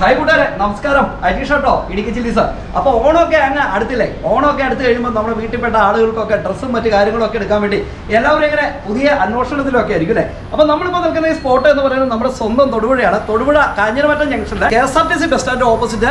Hi കൂട്ടുകാരെ. നമസ്കാരം. അജീഷ് കേട്ടോ ഇടുക്കി ചില്ലീസ് അപ്പോൾ ഓണമൊക്കെ അങ്ങ് അടുത്തില്ലേ? ഓണമൊക്കെ അടുത്ത് കഴിയുമ്പോൾ നമ്മുടെ വീട്ടിൽപ്പെട്ട ആളുകൾക്കൊക്കെ ഡ്രസ്സും മറ്റു കാര്യങ്ങളൊക്കെ എടുക്കാൻ വേണ്ടി എല്ലാവരും ഇങ്ങനെ പുതിയ അന്വേഷണത്തിലൊക്കെ ആയിരിക്കും അല്ലേ അപ്പോൾ നമ്മളിപ്പോൾ നിൽക്കുന്ന ഈ സ്പോട്ട് എന്ന് പറയുന്നത് നമ്മുടെ സ്വന്തം തൊടുപുഴയാണ്. തൊടുപുഴ കാഞ്ഞിരമറ്റം ജംഗ്ഷനിലെ K S R T C bus stand opposite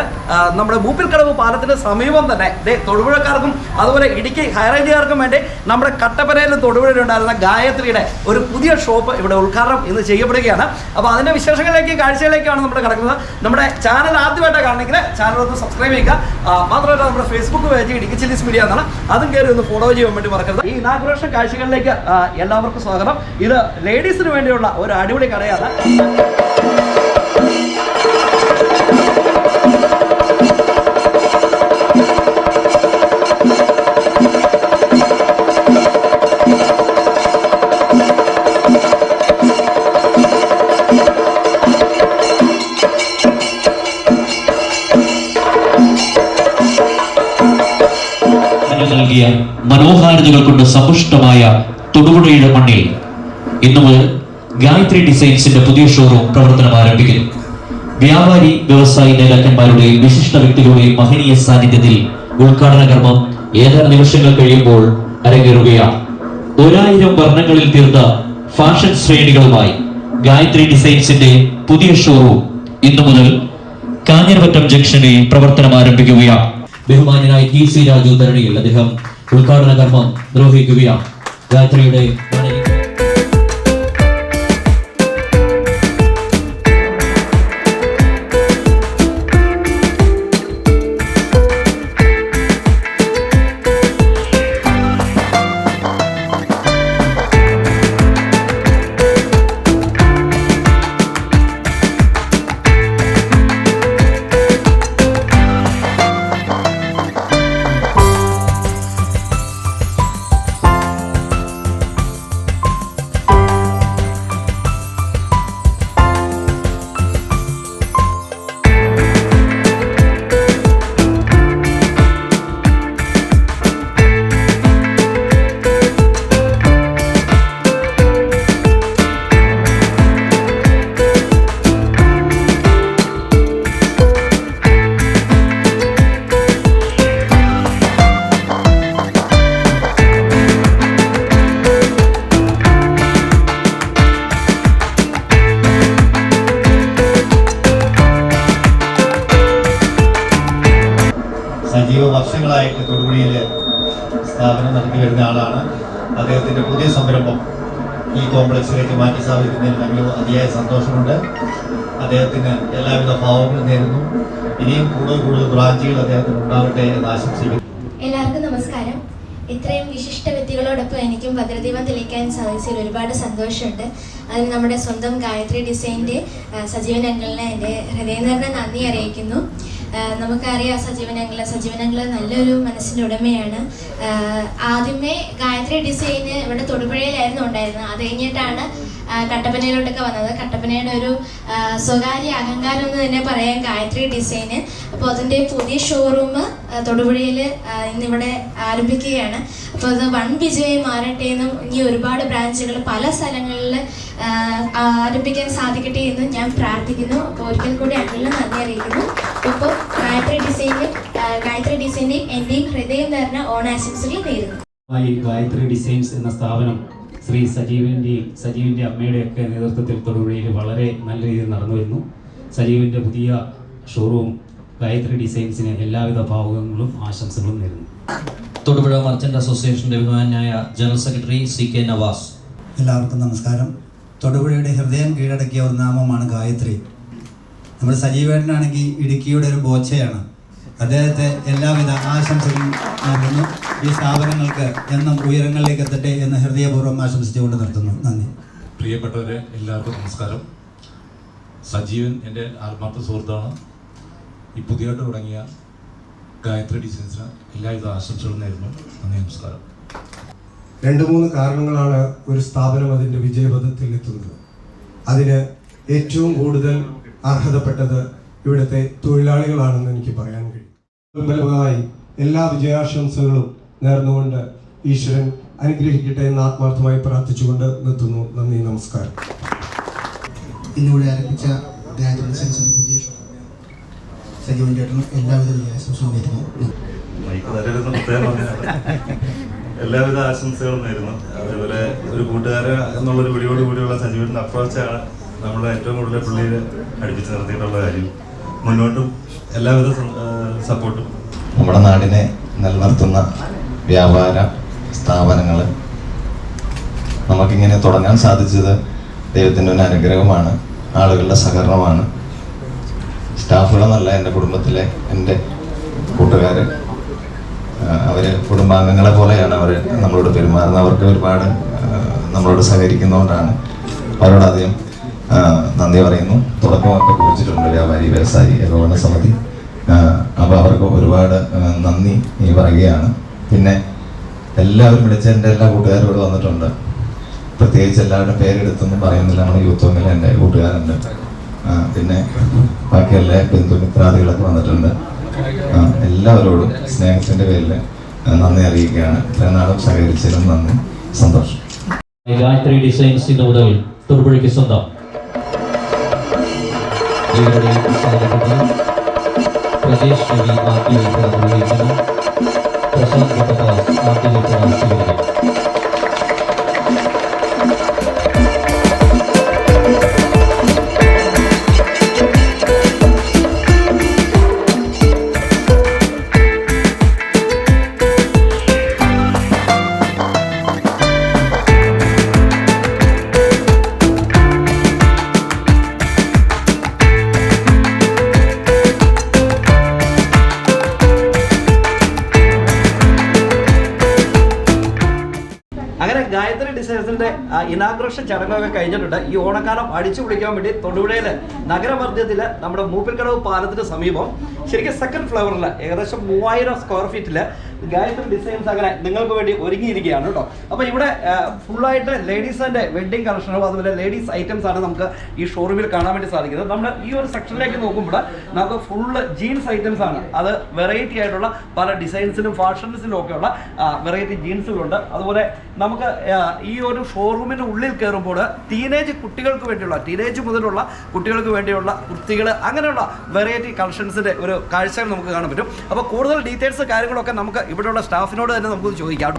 നമ്മുടെ മൂപ്പിൽക്കടവ് പാലത്തിന് സമീപം തന്നെ. തൊടുപുഴക്കാർക്കും അതുപോലെ ഇടുക്കി ഹൈറേഞ്ചുകാർക്കും വേണ്ടി നമ്മുടെ കട്ടപ്പനയിലും തൊടുപുഴയിലും ഉണ്ടായിരുന്ന ഗായത്രിയുടെ ഒരു പുതിയ ഷോപ്പ് ഇവിടെ ഉദ്ഘാടനം ഇന്ന് ചെയ്യപ്പെടുകയാണ്. അപ്പോൾ അതിന്റെ വിശേഷങ്ങളിലേക്ക് കാഴ്ചകളിലേക്കാണ് നമ്മൾ കിടക്കുന്നത്. നമ്മുടെ ചാനൽ ആദ്യമായിട്ടാണ് കാണണമെങ്കിൽ ചാനൽ ഒന്ന് സബ്സ്ക്രൈബ് ചെയ്യുക. മാത്രമല്ല നമ്മുടെ Facebook page Idukki chillies media എന്നാണ്. അതും കയറി ഒന്ന് ഫോളോ ചെയ്യാൻ വേണ്ടി മറക്കരുത്. ഈ ഇനാഗുറേഷൻ കാഴ്ചകളിലേക്ക് എല്ലാവർക്കും സ്വാഗതം. ഇത് ലേഡീസിന് വേണ്ടിയുള്ള ഒരു അടിപൊളി കടയാണ്. നൽകിയ മനോഹാരിതകൾ കൊണ്ട് സമ്പുഷ്ടമായ തൊടുപുഴയുടെ മണ്ണിൽ ഇന്നു മുതൽ ഗായത്രി ഡിസൈൻസിന്റെ പുതിയ ഷോറൂം പ്രവർത്തനം ആരംഭിക്കുന്നു. വ്യാപാരി വ്യവസായി നേതാക്കന്മാരുടെയും വിശിഷ്ട വ്യക്തികളുടെയും മഹനീയ സാന്നിധ്യത്തിൽ ഉദ്ഘാടന കർമ്മം ഏതാനും നിമിഷങ്ങൾ കഴിയുമ്പോൾ അരങ്ങേറുകയാണ്. ഒരായിരം വർണങ്ങളിൽ തീർത്ത ഫാഷൻ ശ്രേണികളുമായി ഗായത്രി ഡിസൈൻസിന്റെ പുതിയ ഷോറൂം ഇന്നു മുതൽ കാഞ്ഞിരപറ്റം ജംഗ്ഷനിൽ പ്രവർത്തനം ആരംഭിക്കുകയാണ്. ബഹുമാന്യനായ ടി സി രാജു ധരണിയിൽ അദ്ദേഹം ഉദ്ഘാടന കർമ്മം നിർവഹിക്കുകയാണ്. ഗായത്രിയുടെ സജീവ വർഷങ്ങളായിട്ട് തൊടുപുഴയിൽ സ്ഥാപനം നടത്തി വരുന്ന ആളാണ്. അദ്ദേഹത്തിന്റെ പുതിയ സംരംഭം ഈ കോംപ്ലക്സിലേക്ക് മാറ്റി സ്ഥാപിക്കുന്നതിൽ ഞങ്ങൾ അതിയായ സന്തോഷമുണ്ട്. അദ്ദേഹത്തിന് എല്ലാവിധ ഭാവങ്ങളും നേരുന്നു. ഇനിയും കൂടുതൽ കൂടുതൽ ബ്രാഞ്ചുകൾ അദ്ദേഹത്തിന് ഉണ്ടാവട്ടെ എന്ന് ആശംസിക്കുന്നു. എല്ലാവർക്കും നമസ്കാരം. ഇത്രയും വിശിഷ്ട വ്യക്തികളോടൊപ്പം എനിക്കും ഭദ്രദീപം തെളിയിക്കാൻ സാധിച്ചതിൽ ഒരുപാട് സന്തോഷമുണ്ട്. അതിന് നമ്മുടെ സ്വന്തം ഗായത്രി ഡിസൈന്റെ സജീവൻ അംഗലിനെ എന്റെ ഹൃദയം നന്ദി അറിയിക്കുന്നു. നമുക്കറിയാം സജീവൻ അങ്കിൾ നല്ലൊരു മനസ്സിന്റെ ഉടമയാണ്. ആദ്യമേ ഗായത്രി ഡിസൈന് ഇവിടെ തൊടുപുഴയിലായിരുന്നു ഉണ്ടായിരുന്നത്. അത് കഴിഞ്ഞിട്ടാണ് കട്ടപ്പനയിലോട്ടൊക്കെ വന്നത്. കട്ടപ്പനയുടെ ഒരു സ്വകാര്യ അഹങ്കാരം എന്ന് തന്നെ പറയാം ഗായത്രി ഡിസൈന്. അപ്പോൾ അതിന്റെ പുതിയ ഷോറൂം തൊടുപുഴയിൽ ഇന്നിവിടെ ആരംഭിക്കുകയാണ്. അപ്പോൾ അത് വൺ വിജയമായി മാറട്ടെ എന്നും ഇനി ഒരുപാട് ബ്രാഞ്ചുകൾ പല സ്ഥലങ്ങളിൽ ആരംഭിക്കാൻ സാധിക്കട്ടെ എന്ന് ഞാൻ പ്രാർത്ഥിക്കുന്നു. അപ്പോൾ ഒരിക്കൽ കൂടി അങ്കിളിന് നന്ദി അറിയിക്കുന്നു. ഇപ്പോൾ ഗായത്രി ഡിസൈനിൽ ഗായത്രി ഡിസൈനിൽ എന്റെയും ഹൃദയം നിറഞ്ഞ ഓണാശംസകൾ നേരുന്നു. ഈ ഗായത്രി ഡിസൈൻസ് എന്ന സ്ഥാപനം ശ്രീ സജീവിന്റെയും സജീവിന്റെ അമ്മയുടെയൊക്കെ നേതൃത്വത്തിൽ തൊടുപുഴയിൽ വളരെ നല്ല രീതിയിൽ നടന്നു വരുന്നു സജീവിന്റെ പുതിയ ഷോറൂം ഗായത്രി ഡിസൈൻസിന് എല്ലാവിധ ഭാവുകങ്ങളും ആശംസകളും നേരുന്നു. തൊടുപുഴ മർച്ചന്റ് അസോസിയേഷന്റെ ബഹുമാനായ general secretary C K Navas. എല്ലാവർക്കും നമസ്കാരം. തൊടുപുഴയുടെ ഹൃദയം കീഴടക്കിയ ഒരു നാമമാണ് ഗായത്രി. നമ്മുടെ സജീവേട്ടനാണെങ്കിൽ ഇടുക്കിയുടെ ഒരു ബോച്ചയാണ്. അദ്ദേഹത്തെ എല്ലാവിധ ആശംസകളും നൽകുന്നു ഈ സ്ഥാപനങ്ങൾക്ക് എന്നും ഉയരങ്ങളിലേക്ക് എത്തട്ടെ എന്ന് ഹൃദയപൂർവം ആശംസിച്ചുകൊണ്ട് നിർത്തുന്നു. നന്ദി. പ്രിയപ്പെട്ടവരെ എല്ലാവർക്കും നമസ്കാരം. സജീവൻ എന്റെ ആത്മാർത്ഥ സുഹൃത്താണ്. ഈ പുതിയതായിട്ട് തുടങ്ങിയ ഗായത്രി ഡിസൈൻസിന് എല്ലാവിധ ആശംസകളും നേരുന്നു. നന്ദി നമസ്കാരം. രണ്ട് മൂന്ന് കാരണങ്ങളാണ് ഒരു സ്ഥാപനം അതിന്റെ വിജയപഥത്തിൽ എത്തുന്നത്. അതിന് ഏറ്റവും കൂടുതൽ അർഹതപ്പെട്ടത് ഇവിടുത്തെ തൊഴിലാളികളാണെന്ന് എനിക്ക് പറയാൻ കഴിയും. എല്ലാ വിജയാശംസകളും നേർന്നുകൊണ്ട് ഈശ്വരൻ അനുഗ്രഹിക്കട്ടെ എന്ന് ആത്മാർത്ഥമായി പ്രാർത്ഥിച്ചുകൊണ്ട് നിർത്തുന്നു. നന്ദി നമസ്കാരം. ഇന്നിവിടെ ആരംഭിച്ച ഷോപ്പ് സജീവൻ ചേട്ടനും എല്ലാവിധ ആശംസകളും നേരുന്നു എല്ലാവിധ ആശംസകളും നേരുന്നു. അതേപോലെ ഒരു കൂട്ടുകാരൻ എന്നുള്ളൊരു പിടിയോട് കൂടിയുള്ള സജീവന്റെ അപ്രോച്ചാണ് നമ്മളെ ഏറ്റവും കൂടുതൽ പുള്ളിയിൽ അടുപ്പിച്ച് നിർത്തിയിട്ടുള്ള കാര്യം. മുന്നോട്ടും എല്ലാവിധ സപ്പോർട്ടും. നമ്മുടെ നാടിനെ നിലനിർത്തുന്ന വ്യാപാര സ്ഥാപനങ്ങൾ നമുക്കിങ്ങനെ തുടങ്ങാൻ സാധിച്ചത് ദൈവത്തിന്റെ ഒരു അനുഗ്രഹമാണ് ആളുകളുടെ സഹകരണമാണ്. സ്റ്റാഫുകളെന്നല്ല എന്റെ കുടുംബത്തിലെ എന്റെ കൂട്ടുകാർ അവർ കുടുംബാംഗങ്ങളെ പോലെയാണ് അവർ നമ്മളോട് പെരുമാറുന്നത്. അവർക്ക് ഒരുപാട് നമ്മളോട് സഹകരിക്കുന്നതുകൊണ്ടാണ് അവരോട് ആദ്യം നന്ദി പറയുന്നു. തുടക്കമൊക്കെ കുറിച്ചിട്ടുണ്ട് വ്യാപാരി വ്യവസായി ഏകോപന സമിതി. അപ്പോൾ അവർക്ക് ഒരുപാട് നന്ദി പറയുകയാണ്. പിന്നെ എല്ലാവരും വിളിച്ച എന്റെ എല്ലാ കൂട്ടുകാരും ഇവിടെ വന്നിട്ടുണ്ട്. പ്രത്യേകിച്ച് എല്ലാവരുടെ പേരെടുത്തൊന്നും പറയുന്നില്ല. നമ്മുടെ യൂത്ത് വിങ്ങിൽ എന്റെ കൂട്ടുകാരുണ്ട്. പിന്നെ ബാക്കി എല്ലാ ബന്ധുമിത്രാദികളൊക്കെ വന്നിട്ടുണ്ട്. എല്ലാവരോടും സ്നേഹത്തിന്റെ പേരിൽ നന്ദി അറിയിക്കുകയാണ്. ഇത്രനാളും നാളും സഹകരിച്ചതിലും നന്ദി. സന്തോഷം. ഗായത്രി ഡിസൈൻസ് ഇന്ന് മുതൽ തൊടുപുഴയ്ക്ക് സ്വന്തം. പ്രജേഷ് രവി പ്രശാന്ത് ഭട്ടദാസ് ആദ്യവയ്പ് സ്വീകരിക്കും ഇനാഗ്രേഷൻ ചടങ്ങൊക്കെ കഴിഞ്ഞിട്ടുണ്ട്. ഈ ഓണക്കാലം അടിച്ചു പൊളിക്കാൻ വേണ്ടി തൊടുപുഴയിലെ നഗരമധ്യത്തിലെ നമ്മുടെ മൂപ്പിൽക്കടവ് പാലത്തിന് സമീപം ശരിക്കും സെക്കൻഡ് ഫ്ലോറിൽ ഏകദേശം മൂവായിരം സ്ക്വയർ ഫീറ്റിൽ ഗായത്രി ഡിസൈൻസ് അങ്ങനെ നിങ്ങൾക്ക് വേണ്ടി ഒരുങ്ങിയിരിക്കുകയാണ് കേട്ടോ. അപ്പൊ ഇവിടെ ഫുള്ളായിട്ട് ലേഡീസിന്റെ വെഡിങ് കളക്ഷനും അതുപോലെ ലേഡീസ് ഐറ്റംസ് ആണ് നമുക്ക് ഈ ഷോറൂമിൽ കാണാൻ വേണ്ടി സാധിക്കുന്നത്. നമ്മൾ ഈ ഒരു സെക്ഷനിലേക്ക് നോക്കുമ്പോൾ നമുക്ക് ഫുള്ള് ജീൻസ് ഐറ്റംസ് ആണ്. അത് വെറൈറ്റി ആയിട്ടുള്ള പല ഡിസൈൻസിലും ഫാഷൻസിലും ഒക്കെയുള്ള വെറൈറ്റി ജീൻസുകളുണ്ട് അതുപോലെ നമുക്ക് ഈ ഒരു ഷോറൂമിന്റെ ഉള്ളിൽ കയറുമ്പോൾ ടീനേജ് കുട്ടികൾക്ക് വേണ്ടിയുള്ള ടീനേജ് മുതലുള്ള കുട്ടികൾക്ക് വേണ്ടിയുള്ള കുർത്തികൾ അങ്ങനെയുള്ള വെറൈറ്റി കളക്ഷൻസിന്റെ ഒരു കാഴ്ചകൾ നമുക്ക് കാണാൻ പറ്റും. അപ്പോൾ കൂടുതൽ ഡീറ്റെയിൽസ് കാര്യങ്ങളൊക്കെ നമുക്ക് ഇവിടെയുള്ള സ്റ്റാഫിനോട് തന്നെ നമുക്ക് ചോദിക്കാം.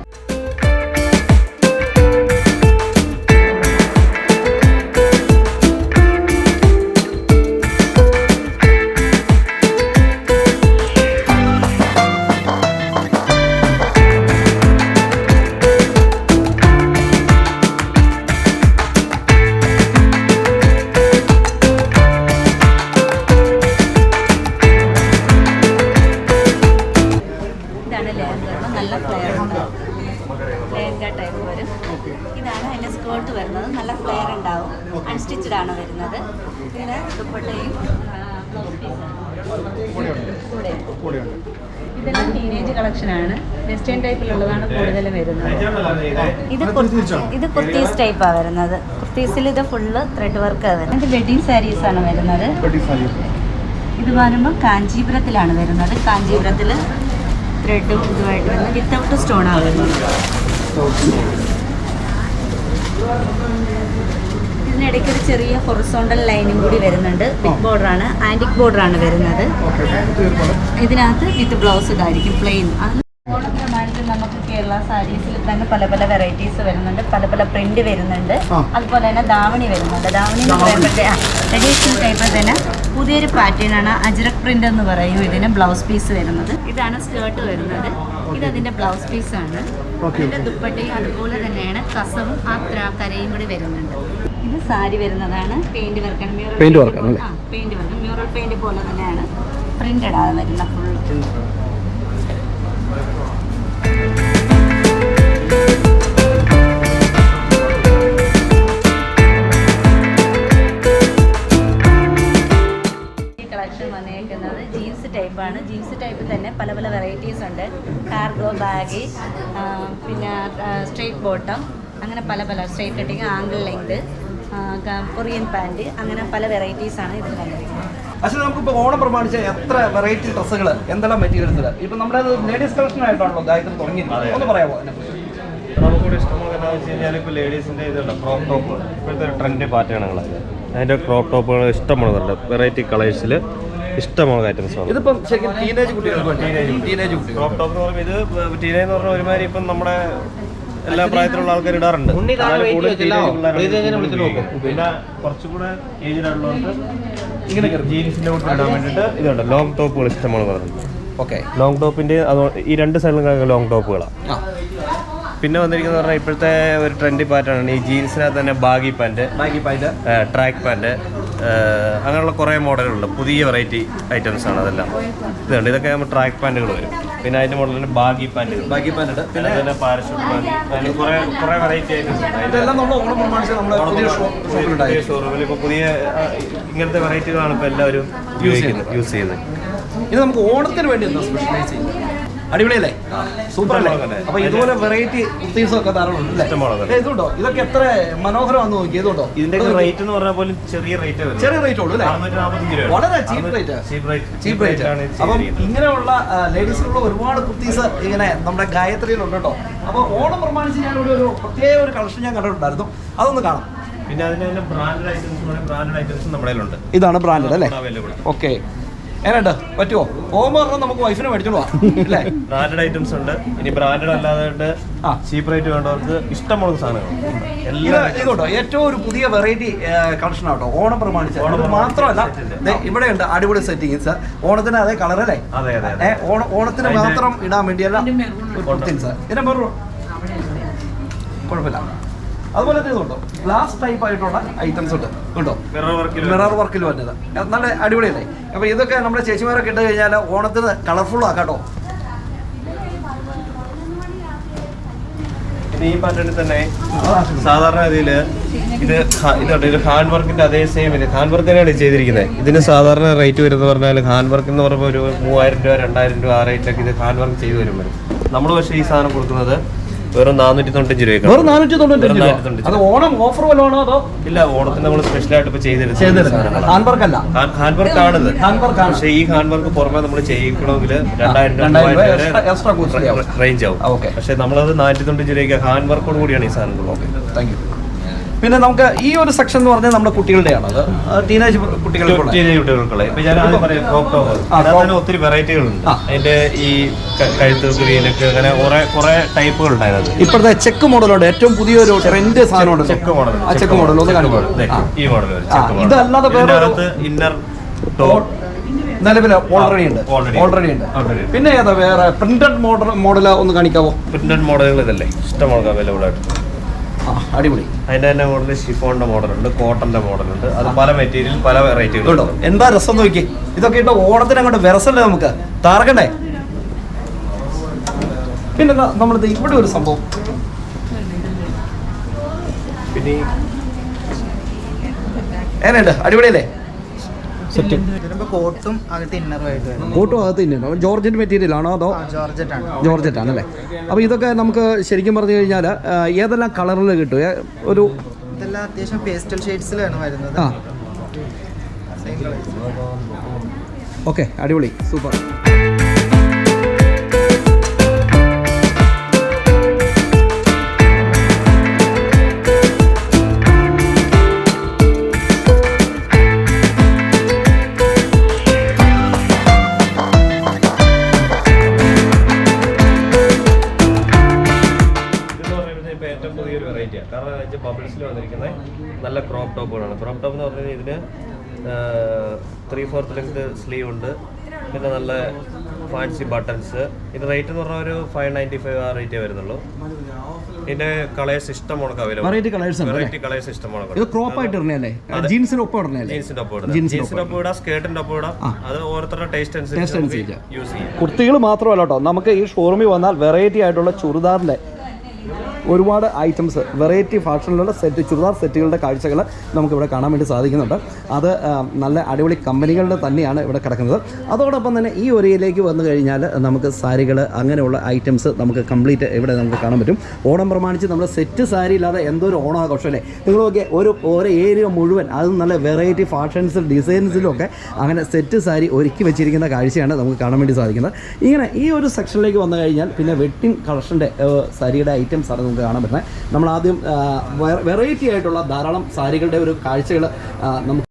കൂടെ ഇതെല്ലാം ടീനേജ് കളക്ഷനാണ് വെസ്റ്റേൺ ടൈപ്പിലുള്ളതാണ് കൂടുതൽ വരുന്നത്. ഇത് ഇത് കുർത്തീസ് ടൈപ്പാണ് വരുന്നത്. കുർത്തീസിൽ ഇത് ഫുള്ള് ത്രെഡ് വർക്ക് വരുന്നത്. ഇത് വെഡിങ് സാരീസ് ആണ് വരുന്നത്. ഇത് വരുമ്പോൾ കാഞ്ചീപുരത്തിലാണ് വരുന്നത്. കാഞ്ചീപുരത്തിൽ ത്രെഡും ഇതുമായിട്ട് വരുന്നത്. വിത്തൗട്ട് സ്റ്റോണാണ് വരുന്നത്. ഇതിനിടയ്ക്ക് ഒരു ചെറിയ ഹൊറസോണ്ടൽ ലൈനും കൂടി വരുന്നുണ്ട്. ബിഗ് ബോർഡർ ആണ്. ബോർഡറാണ് ബോർഡർ ആണ് വരുന്നത്. ഇതിനകത്ത് വിത്ത് ബ്ലൗസ് ഇതായിരിക്കും പ്ലെയിൻ ഓണം പ്രമാണിച്ച് നമുക്ക് കേരള സാരീസിൽ തന്നെ പല പല വെറൈറ്റീസ് വരുന്നുണ്ട്. പല പല പ്രിന്റ് വരുന്നുണ്ട്. അതുപോലെ തന്നെ ധാവണി വരുന്നുണ്ട്. ദാവണി എന്ന് പറയുമ്പോഴത്തെ ട്രഡീഷണൽ ടൈപ്പ് തന്നെ പുതിയൊരു പാറ്റേൺ ആണ് അജ്രക് പ്രിന്റ് എന്ന് പറയും ഇതിന് ബ്ലൗസ് പീസ് വരുന്നത്. ഇതാണ് സ്കേർട്ട് വരുന്നത്. ഇത് അതിന്റെ ബ്ലൗസ് പീസ് ആണ്. ഇതിന്റെ ദുപ്പട്ടയും അതുപോലെ തന്നെയാണ് കസവും ആ കരയും കൂടി വരുന്നുണ്ട്. ഇത് സാരി വരുന്നതാണ്. പെയിന്റ് വർക്കാണ് മ്യൂറൽ പെയിന്റ് അല്ലേ? പെയിന്റ് വർക്ക് മ്യൂറൽ പെയിന്റ് പോലെ തന്നെയാണ്. പ്രിന്റഡ് ആണ് വരുന്ന ഫുൾ കളക്ഷൻ വന്നേക്കുന്നത് ജീൻസ് ടൈപ്പാണ് ജീൻസ് ടൈപ്പ് തന്നെ പല പല വെറൈറ്റീസ് ഉണ്ട്. കാർഗോ ബാഗ് പിന്നെ സ്ട്രെയിറ്റ് ബോട്ടം അങ്ങനെ പല പല straight cutting angle length Korean pant അങ്ങനെ പല വെറൈറ്റീസ് ആണ് ഇതിൽ വന്നിരിക്കുന്നത്. പക്ഷേ നമുക്കിപ്പോൾ ഓണം പ്രമാണിച്ച് എത്ര വെറൈറ്റി ഡ്രസ്സുകൾ എന്തെല്ലാം മെറ്റീരിയൽസ് ഇപ്പം നമ്മുടെ ലേഡീസ് കളക്ഷൻ ആയിട്ടാണല്ലോ ഗായത്രി തുടങ്ങിയത്. ഒന്ന് പറയാമോ നമുക്കിവിടെ ഇഷ്ടമുള്ള എന്താണെന്ന് വെച്ച് കഴിഞ്ഞാൽ ഇപ്പോൾ ലേഡീസിന്റെ ഇതുണ്ട് ക്രോപ്പ് ടോപ്പ് ഇപ്പോഴത്തെ ഒരു ട്രെൻഡ് പാറ്റേണുകളാണ് അതിന്റെ ക്രോപ്പ് ടോപ്പുകൾ ഇഷ്ടമുള്ളതുണ്ട്. വെറൈറ്റി കളേഴ്സിൽ ഇഷ്ടമുള്ള ഐറ്റംസ് ആണ്. ഇതിപ്പം ശരിക്കും ടീനേജ് കുട്ടികൾക്ക്? ടീനേജ് ടീനേജ് കുട്ടികൾ ക്രോപ്പ് ടോപ്പ് എന്ന് പറയുമ്പോൾ ഇത് ടീനേജ് എന്ന് പറഞ്ഞാൽ ഒരുമാതിരി ഇപ്പം നമ്മുടെ എല്ലാ പ്രായത്തിലുള്ള ആൾക്കാർ ഇടാറുണ്ട്. പിന്നെ കുറച്ചുകൂടെ ഇങ്ങനെ ജീൻസിന്റെ കൂടെ ഇടാൻ വേണ്ടിയിട്ട് ഇതുണ്ട്. ലോങ് ടോപ്പുകൾ ഇഷ്ടമാണ് പറഞ്ഞത്. ഓക്കെ. ലോങ് ടോപ്പിന്റെ ഈ രണ്ട് സൈഡിലും ലോങ് ടോപ്പുകളാണ് പിന്നെ വന്നിരിക്കുന്നത് പറഞ്ഞാൽ ഇപ്പോഴത്തെ ഒരു ട്രെൻഡി പാറ്റേൺ ആണ്. ഈ ജീൻസിനകത്ത് തന്നെ ബാഗി പാന്റ് ബാഗി പായിട്ട് ട്രാക്ക് പാന്റ് അങ്ങനെയുള്ള കുറേ മോഡലുകളുണ്ട്. പുതിയ വെറൈറ്റി ഐറ്റംസ് ആണ് അതെല്ലാം. ഇതുണ്ട്. ഇതൊക്കെ നമ്മൾ ട്രാക്ക് പാന്റുകൾ വരും. പിന്നെ അതിന്റെ മോഡലിന് ബാഗി പാന്റുകൾ ബാഗി പാന്റ് പിന്നെ അതുപോലെ പാരഷൂട്ട് അങ്ങനെ കുറേ കുറേ വെറൈറ്റി ഐറ്റംസ് പുതിയ ഷോറൂമിൽ ഇപ്പോൾ പുതിയ ഇങ്ങനത്തെ വെറൈറ്റികളാണ് ഇപ്പോൾ എല്ലാവരും ഉപയോഗിക്കുന്നത് യൂസ് ചെയ്യുന്നത്. ഇത് നമുക്ക് ഓണത്തിന് വേണ്ടി എന്താ സ്പെഷ്യലൈസ് ചെയ്യുന്നത്? അടിപൊളിയല്ലേ? സൂപ്പർ അല്ലേ അപ്പൊ ഇതുപോലെ വെറൈറ്റി കുത്തീസും ഒക്കെ ധാരാളം ഇതുണ്ടോ? ഇതൊക്കെ എത്ര മനോഹരമാണെന്ന് നോക്കി ഇതുണ്ടോ? ഇതിന്റെ റേറ്റ് എന്ന് പറഞ്ഞാൽ പോലും ചെറിയ റേറ്റ് ചെറിയ റേറ്റ് ഉള്ളൂ അല്ലേ? വളരെ ചീപ്പ് റേറ്റ് ചീപ്പ് റേറ്റ് അപ്പം ഇങ്ങനെയുള്ള ലേഡീസിലുള്ള ഒരുപാട് കുർത്തീസ് ഇങ്ങനെ നമ്മുടെ ഗായത്രിയിലുണ്ട് കേട്ടോ. അപ്പൊ ഓണം പ്രമാണിച്ച് ഞാൻ ഇവിടെ ഒരു പ്രത്യേക ഒരു കളക്ഷൻ ഞാൻ കണ്ടിട്ടുണ്ടായിരുന്നു. അതൊന്ന് കാണാം. പിന്നെ അതിന് ബ്രാൻഡഡ് ഐറ്റംസ് ബ്രാൻഡഡ് ഐറ്റംസ് നമ്മുടെ ഇതാണ് ബ്രാൻഡ് അല്ലേ? ഓക്കെ എങ്ങനെയുണ്ട്? പറ്റുമോ പോകുമ്പോൾ പറഞ്ഞാൽ നമുക്ക് വൈഫിനെ മേടിച്ചോളൂ അല്ലേ? ബ്രാൻഡഡ് ഐറ്റംസ് ഉണ്ട്. ഇനി ബ്രാൻഡഡ് അല്ലാതെ ആ. ചീപ്പ് റേറ്റ് വേണ്ടവർക്ക് ഇഷ്ടമുള്ള സാധനങ്ങൾ. എല്ലാം ഇതുണ്ടോ? ഏറ്റവും ഒരു പുതിയ വെറൈറ്റി കളക്ഷൻ ആട്ടോ. ഓണം പ്രമാണിച്ച്. ഓണം മാത്രമല്ല ഇവിടെ ഉണ്ട്. അടിപൊളി സെറ്റിങ്സ് ഓണത്തിന് അതേ കളർ അല്ലേ? അതെ, അതെ, അതെ. ഓണ- ഓണത്തിന് മാത്രം ഇടാൻ വേണ്ടിയല്ല കുർത്തീസ് ഇതിന്റെ മെറൂൺ. കുഴപ്പമില്ല. അതുപോലെ തന്നെ ഇതുണ്ടോ? ഗ്ലാസ് ടൈപ്പ് ആയിട്ടുള്ള ഐറ്റംസ് ഉണ്ട്. ഉണ്ടോ? മിറർ വർക്കിൽ വന്നത് നല്ല അടിപൊളിയല്ലേ? അപ്പൊ ഇതൊക്കെ നമ്മുടെ ചേച്ചിമാരൊക്കെ ഇട്ട് കഴിഞ്ഞാൽ ഓണത്തിന് കളർഫുൾ ആക്കാട്ടോ ഈ പാറ്റേണിൽ തന്നെ സാധാരണ ഗതിയിൽ ഇത് ഇതുണ്ട് ഇത് ഹാൻഡ് വർക്കിന്റെ അതേ സെയിം ഇത്. ഹാൻഡ് വർക്ക് തന്നെയാണ് ചെയ്തിരിക്കുന്നത്. ഇതിന് സാധാരണ റേറ്റ് വരുന്നത് പറഞ്ഞാൽ ഹാൻഡ് വർക്ക് എന്ന് പറയുമ്പോൾ ഒരു മൂവായിരം രൂപ രണ്ടായിരം രൂപ ആ റേറ്റിലൊക്കെ ഇത് ഹാൻഡ് വർക്ക് ചെയ്തു വരും വരും. നമ്മൾ പക്ഷേ ഈ സാധനം കൊടുക്കുന്നത് വെറും നാനൂറ്റി തൊണ്ണൂറ്റഞ്ച് രൂപയ്ക്ക് വെറും നാനൂറ്റി തൊണ്ണൂറ്റഞ്ച് രൂപ? അത് ഓണം ഓഫർ വല്ലതാണോ അതോ? ഇല്ല ഓണത്തിന് നമ്മൾ സ്പെഷ്യലായിട്ട് ആയിട്ട് അല്ല ആണിത് ആണ് പക്ഷേ ഈ ഹാൻഡ്വർക്ക് പുറമെ നമ്മൾ ചെയ്യിക്കണമെങ്കിൽ രണ്ടായിരം. റേഞ്ച് ആവും. പക്ഷേ നമ്മളത് നാനൂറ്റി തൊണ്ണൂറ്റഞ്ച് രൂപയ്ക്ക് ഹാൻഡ് വർക്കോട് കൂടിയാണ് ഈ സാധനം ഓക്കെ താങ്ക് യു പിന്നെ നമുക്ക് ഈ ഒരു സെക്ഷൻ എന്ന് പറഞ്ഞാൽ നമ്മുടെ കുട്ടികളുടെയാണ്. അത് ടീനേജ് കുട്ടികൾക്കുള്ള ടീനേജ് കുട്ടികൾക്കുള്ള. ഇപ്പൊ ഞാൻ ആദ്യം പറയാം ക്രോപ്പ് ടോപ്പ് ഒത്തിരി വെറൈറ്റികളുണ്ട്. അതിന്റെ ഈ കഴുത്ത് അങ്ങനെ കുറെ കുറെ ടൈപ്പുകൾ ഇപ്പോഴത്തെ ചെക്ക് മോഡലുണ്ട്. ഏറ്റവും പുതിയൊരു ട്രെൻഡ് സാധനമുണ്ട്. ചെക്ക് മോഡൽ ആ ചെക്ക് മോഡൽ ഒന്ന് കാണിക്കോ. ഈ മോഡൽ ഇതല്ലാതെ വേറെ ഇന്നർ നിലവിൽ ഓൾറെഡി ഉണ്ട്. ഓൾറെഡി ഉണ്ട്. പിന്നെ ഏതാ വേറെ? പ്രിന്റഡ് മോഡൽ മോഡൽ ഒന്ന് കാണിക്കാവോ? പ്രിന്റഡ് മോഡലുകൾ ഇതല്ലേ? ഇഷ്ടമാണ് അവൈലബിൾ ആയിട്ട്. അടിപൊളി. അതിന്റെ തന്നെ മോഡൽ ഷിഫോണിന്റെ മോഡലുണ്ട് കോട്ടന്റെ മോഡലുണ്ട് അത് പല മെറ്റീരിയൽ പല കേട്ടോ വെറൈറ്റികളുണ്ട് എന്താ രസം നോക്കി ഇതൊക്കെ ഇട്ട് ഓണത്തിന് അങ്ങോട്ട് വിറസല്ലേ നമുക്ക്? താറക്കണ്ടേ പിന്നെ നമ്മളിത് ഇവിടെ ഒരു സംഭവം. പിന്നെ ഈ എങ്ങനെയുണ്ട്? അടിപൊളിയല്ലേ? സെറ്റ് കോട്ടും അകത്ത് ഇന്നറുമായിട്ട് കോട്ടും അകത്ത് ജോർജറ്റ് മെറ്റീരിയൽ ആണോ അതോ ജോർജറ്റ് ആണ് ജോർജറ്റ് ആണല്ലേ അപ്പോൾ ഇതൊക്കെ നമുക്ക് ശരിക്കും പറഞ്ഞു കഴിഞ്ഞാൽ ഏതെല്ലാം കളറിൽ കിട്ടും? ഒരു ഇതെല്ലാം അത്യാവശ്യം പേസ്റ്റൽ ഷെയ്ഡ്സിലാണ് വരുന്നത്. ആ. ഓക്കെ അടിപൊളി. സൂപ്പർ. ബബിൾസിൽ വന്നിരിക്കുന്ന നല്ല ക്രോപ്പ് ടോപ്പുകളാണ് ക്രോപ്പ് ടോപ്പ് എന്ന് പറഞ്ഞാൽ ഇതിന് ത്രീ ഫോർത്ത് ലെങ്ത് സ്ലീവ് ഉണ്ട്. പിന്നെ നല്ല ഫാൻസി ബട്ടൺസ് ഇത് റേറ്റ് എന്ന് പറഞ്ഞാൽ ഒരു ഫൈവ് നയന്റി ഫൈവ് ആ റേറ്റേ വരുന്നുള്ളൂ. ഇതിന്റെ കളേഴ്സ് ഇഷ്ടം ഉണക്ക് അവൈലബിൾ വെറൈറ്റി കളേഴ്സ് ഇഷ്ടം മുടക്കം ഇത് ക്രോപ്പ് ആയിട്ട് ഇടണല്ലേ ജീൻസിന് ഒപ്പം ഇടണല്ലേ ജീൻസിന്റെ ഒപ്പം ഇടാം ജീൻസിന്റെ ജീൻസിന്റെ ഒപ്പം ഇടാം സ്കേർട്ടിന്റെ ഒപ്പം ഇടാം. അത് ഓരോരുത്തരുടെ ടേസ്റ്റ് അനുസരിച്ച്. യൂസ് ചെയ്യാം. കുർത്തികൾ മാത്രമല്ല കേട്ടോ നമുക്ക് ഈ ഷോറൂമിൽ വന്നാൽ വെറൈറ്റി ആയിട്ടുള്ള ചുരിദാറിന്റെ ഒരുപാട് ഐറ്റംസ് വെറൈറ്റി ഫാഷനിലുള്ള സെറ്റ് ചുരിദാർ സെറ്റുകളുടെ കാഴ്ചകൾ നമുക്കിവിടെ കാണാൻ വേണ്ടി സാധിക്കുന്നുണ്ട്. അത് നല്ല അടിപൊളി കമ്പനികളുടെ തന്നെയാണ് ഇവിടെ കിടക്കുന്നത്. അതോടൊപ്പം തന്നെ ഈ ഒരയിലേക്ക് വന്നു കഴിഞ്ഞാൽ നമുക്ക് സാരികൾ അങ്ങനെയുള്ള ഐറ്റംസ് നമുക്ക് കംപ്ലീറ്റ് ഇവിടെ നമുക്ക് കാണാൻ പറ്റും. ഓണം പ്രമാണിച്ച് നമ്മൾ സെറ്റ് സാരി ഇല്ലാതെ എന്തോ ഒരു ഓണാഘോഷം അല്ലേ? നിങ്ങൾ നോക്കിയ ഒരു ഓരോ ഏരിയ മുഴുവൻ അത് നല്ല വെറൈറ്റി ഫാഷൻസിൽ ഡിസൈൻസിലും ഒക്കെ അങ്ങനെ സെറ്റ് സാരി ഒരുക്കി വെച്ചിരിക്കുന്ന കാഴ്ചയാണ് നമുക്ക് കാണാൻ വേണ്ടി സാധിക്കുന്നത്. ഇങ്ങനെ ഈ ഒരു സെക്ഷനിലേക്ക് വന്നു കഴിഞ്ഞാൽ പിന്നെ വെട്ടിൻ കളക്ഷന്റെ സാരിയുടെ ഐറ്റംസ് ആണ് നമുക്ക് കാണാൻ പറ്റുന്നത്. നമ്മൾ ആദ്യം വെറൈറ്റി ആയിട്ടുള്ള ധാരാളം സാരികളുടെ ഒരു കാഴ്ചകൾ നമുക്ക്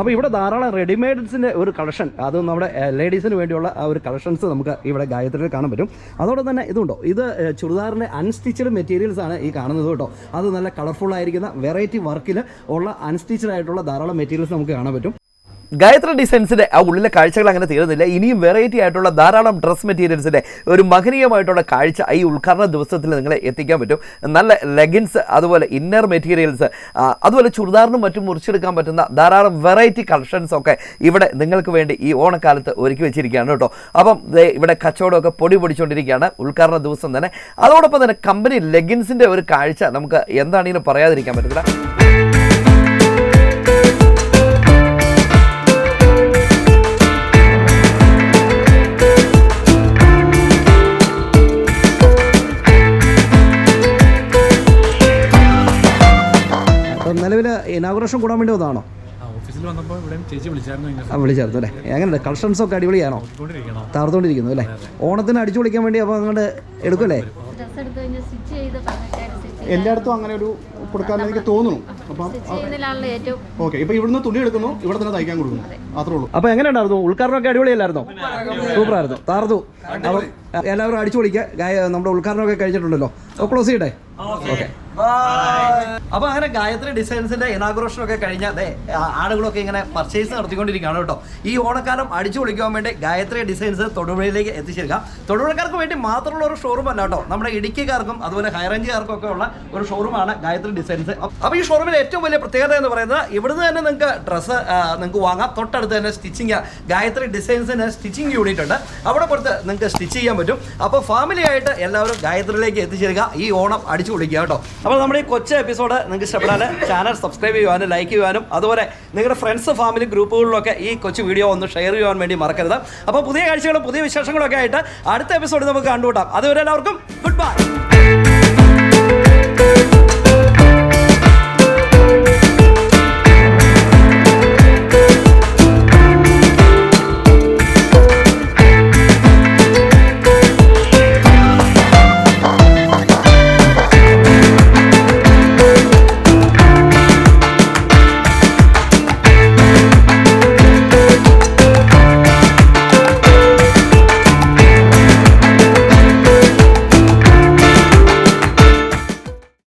അപ്പോൾ ഇവിടെ ധാരാളം റെഡിമെയ്ഡ്സിന്റെ ഒരു കളക്ഷൻ അത് നമ്മുടെ ലേഡീസിന് വേണ്ടിയുള്ള ആ ഒരു കളക്ഷൻസ് നമുക്ക് ഇവിടെ ഗായത്രിയിൽ കാണാൻ പറ്റും. അതോടെ തന്നെ ഇതുണ്ടോ? ഇത് ചുരിദാറിന്റെ അൺസ്റ്റിച്ചഡ് മെറ്റീരിയൽസ് ആണ് ഈ കാണുന്നത് കേട്ടോ. അത് നല്ല കളർഫുൾ ആയിരിക്കുന്ന വെറൈറ്റി വർക്കിൽ ഉള്ള അൺസ്റ്റിച്ചഡ് ആയിട്ടുള്ള ധാരാളം മെറ്റീരിയൽസ് നമുക്ക് കാണാൻ പറ്റും. ഗായത്രി ഡിസൈൻസിന്റെ ആ ഉള്ളിലെ കാഴ്ചകൾ അങ്ങനെ തീരുന്നില്ല. ഇനിയും വെറൈറ്റി ആയിട്ടുള്ള ധാരാളം ഡ്രസ് മെറ്റീരിയൽസിന്റെ ഒരു മഹനീയമായിട്ടുള്ള കാഴ്ച ഈ ഉദ്ഘാടന ദിവസത്തിൽ നിങ്ങളെ എത്തിക്കാൻ പറ്റും. നല്ല ലെഗിൻസ് അതുപോലെ ഇന്നർ മെറ്റീരിയൽസ് അതുപോലെ ചുരിദാറിനും മറ്റും മുറിച്ചെടുക്കാൻ പറ്റുന്ന ധാരാളം വെറൈറ്റി കളക്ഷൻസ് ഒക്കെ ഇവിടെ നിങ്ങൾക്ക് വേണ്ടി ഈ ഓണക്കാലത്ത് ഒരുക്കി വെച്ചിരിക്കുകയാണ് കേട്ടോ. അപ്പം ഇവിടെ കച്ചവടമൊക്കെ പൊടി പൊടിച്ചുകൊണ്ടിരിക്കുകയാണ് ഉദ്ഘാടന ദിവസം തന്നെ. അതോടൊപ്പം തന്നെ കമ്പനി ലെഗിൻസിന്റെ ഒരു കാഴ്ച നമുക്ക് എന്താണെങ്കിലും പറയാതിരിക്കാൻ പറ്റില്ല ഇനാഗുറേഷൻ കൂടാൻ വേണ്ടി വന്നതാണോ? ഓഫീസിൽ വന്നപ്പോൾ ഇവിടെ ചേച്ചി വിളിച്ചായിരുന്നു അല്ലേ? എങ്ങനെയുണ്ട്? കളക്ഷൻസ് ഒക്കെ അടിപൊളിയാണോ? തകർത്തോണ്ടിരിക്കുന്നു അല്ലേ? ഓണത്തിന് അടിച്ചു വിളിക്കാൻ വേണ്ടി അപ്പോൾ അങ്ങോട്ട് എടുക്കല്ലേ എല്ലായിടത്തും അങ്ങനെ ഒരു കൊടുക്കാൻ എനിക്ക് തോന്നുന്നു. അപ്പം ചെയ്യുന്നതിലാണല്ലോ ഏറ്റവും ഓക്കെ ഇപ്പൊ ഇവിടുന്ന് തുണി എടുക്കുന്നു ഇവിടെ തന്നെ തയ്ക്കാൻ കൊടുക്കുന്നു. അത്രേ ഉള്ളൂ. അപ്പോൾ എങ്ങനെയുണ്ടായിരുന്നു? ഉൾക്കാരനൊക്കെ അടിപൊളിയല്ലായിരുന്നോ? സൂപ്പറായിരുന്നു. താർത്തു അപ്പം എല്ലാവരും അടിച്ചു പൊളിക്കുക നമ്മുടെ ഉൾക്കാരനൊക്കെ കഴിഞ്ഞിട്ടുണ്ടല്ലോ. ക്ലോസ് ചെയ്യട്ടെ? ഓക്കെ. അപ്പോൾ അങ്ങനെ ഗായത്രി ഡിസൈൻസിന്റെ ഇനാഗ്രേഷൻ ഒക്കെ കഴിഞ്ഞ അതെ ആളുകളൊക്കെ ഇങ്ങനെ പർച്ചേസ് നടത്തിക്കൊണ്ടിരിക്കുകയാണ് കേട്ടോ. ഈ ഓണക്കാലം അടിച്ചു പൊളിക്കാൻ വേണ്ടി ഗായത്രി ഡിസൈൻസ് തൊടുപുഴയിലേക്ക് എത്തിച്ചേർക്കാം തൊടുപുഴക്കാർക്ക് വേണ്ടി മാത്രമുള്ള ഒരു ഷോറൂം അല്ല കേട്ടോ. നമ്മുടെ ഇടുക്കിക്കാർക്കും അതുപോലെ ഹൈറേഞ്ചുകാർക്കും ഒക്കെ ഉള്ള ഒരു ഷോറൂമാണ് ഗായത്രി ഡിസൈൻസ്. അപ്പൊ ഈ ഷോറൂമിലെ ഏറ്റവും വലിയ പ്രത്യേകത എന്ന് പറയുന്നത് ഇവിടുന്ന് തന്നെ നിങ്ങൾക്ക് ഡ്രസ്സ് നിങ്ങൾക്ക് വാങ്ങാം. തൊട്ടടുത്ത് തന്നെ സ്റ്റിച്ചിങ് ഗായത്രി ഡിസൈൻസിന് സ്റ്റിച്ചിങ് യൂണിറ്റ് ഉണ്ട്. അവിടെ കൊടുത്ത് നിങ്ങൾക്ക് സ്റ്റിച്ച് ചെയ്യാൻ പറ്റും. അപ്പോൾ ഫാമിലി ആയിട്ട് എല്ലാവരും ഗായത്രിയിലേക്ക് എത്തിച്ചേരുക. ഈ ഓണം അടിച്ചു പൊളിക്കുക കേട്ടോ. അപ്പോൾ നമ്മുടെ ഈ കൊച്ചു എപ്പിസോഡ് നിങ്ങൾക്ക് ഇഷ്ടപ്പെടാൻ ചാനൽ സബ്സ്ക്രൈബ് ചെയ്യുവാനും ലൈക്ക് ചെയ്യുവാനും അതുപോലെ നിങ്ങളുടെ ഫ്രണ്ട്സ് ഫാമിലി ഗ്രൂപ്പുകളിലൊക്കെ ഈ കൊച്ചു വീഡിയോ ഒന്ന് ഷെയർ ചെയ്യാൻ വേണ്ടി മറക്കരുത്. അപ്പോൾ പുതിയ കാഴ്ചകളും പുതിയ വിശേഷങ്ങളൊക്കെ ആയിട്ട് അടുത്ത എപ്പിസോഡ് നമുക്ക് കണ്ടുകൂട്ടാം അതുവരെ എല്ലാവർക്കും ഗുഡ് ബൈ